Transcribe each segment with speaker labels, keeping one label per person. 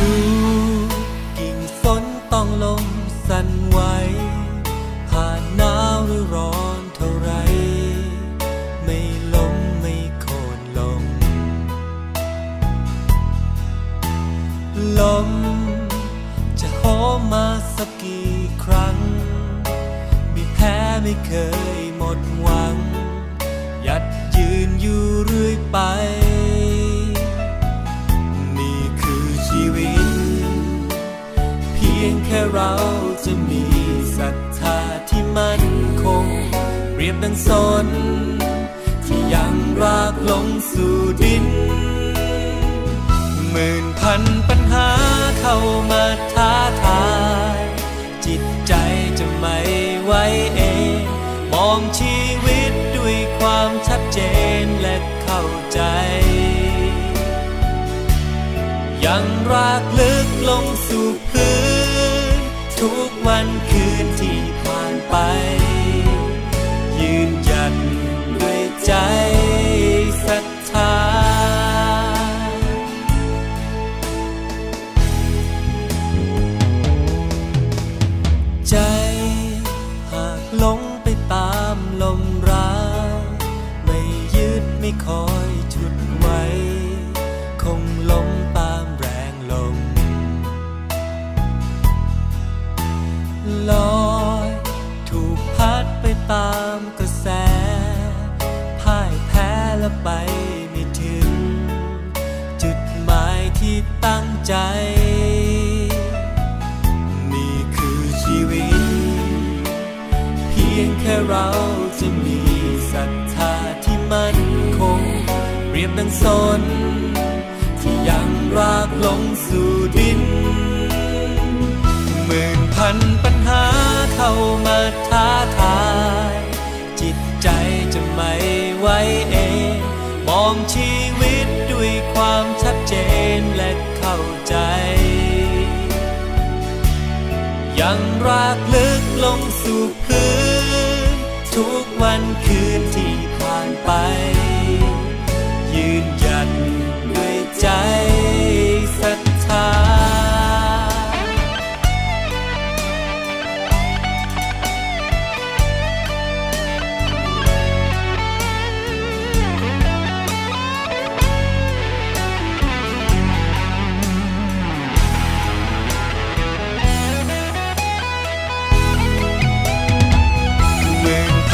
Speaker 1: ดูกิ่งฝนต้องลมสั่นไหวผ่านหนาวหรือร้อนเท่าไร ไม่ล้มไม่โค่นลง ลมจะโหมมาสักกี่ครั้ง ไม่แพ้ไม่เคยหมดหวัง ยัดยืนอยู่เรื่อยไป จะมีศรัทธาที่มั่นคง เปรียบดังสน ที่ยังรากลงสู่ดิน หมื่นพันปัญหาเข้ามาท้าทาย จิตใจจะไม่ไหวเอง มองชีวิตด้วยความชัดเจนและเข้าใจ ยังรากลึกลงสู่พื้น ทุกวันคืนที่ามกระแส พ่ายแพ้และไปไม่ถึง จุดหมายที่ตั้งใจ นี่คือชีวิต เพียงแค่เราจะมีศรัทธาที่มั่นคง เรียบดังสน ที่ยังรากลงสู่ดินหมื่นพันปัญหาเข้ามาท้าทาย ยังรากลึกลงสู่พื้น ทุกวันคืนที่ผ่านไป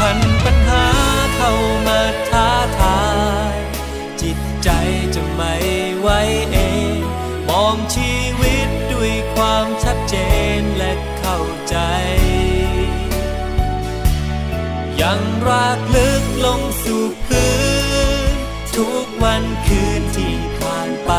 Speaker 1: มันปัญหาเข้ามาท้าทาย จิตใจจะไม่ไหวเอง มองชีวิตด้วยความชัดเจนและเข้าใจ ยังรากลึกลงสู่พื้น ทุกวันคืนที่ผ่านไป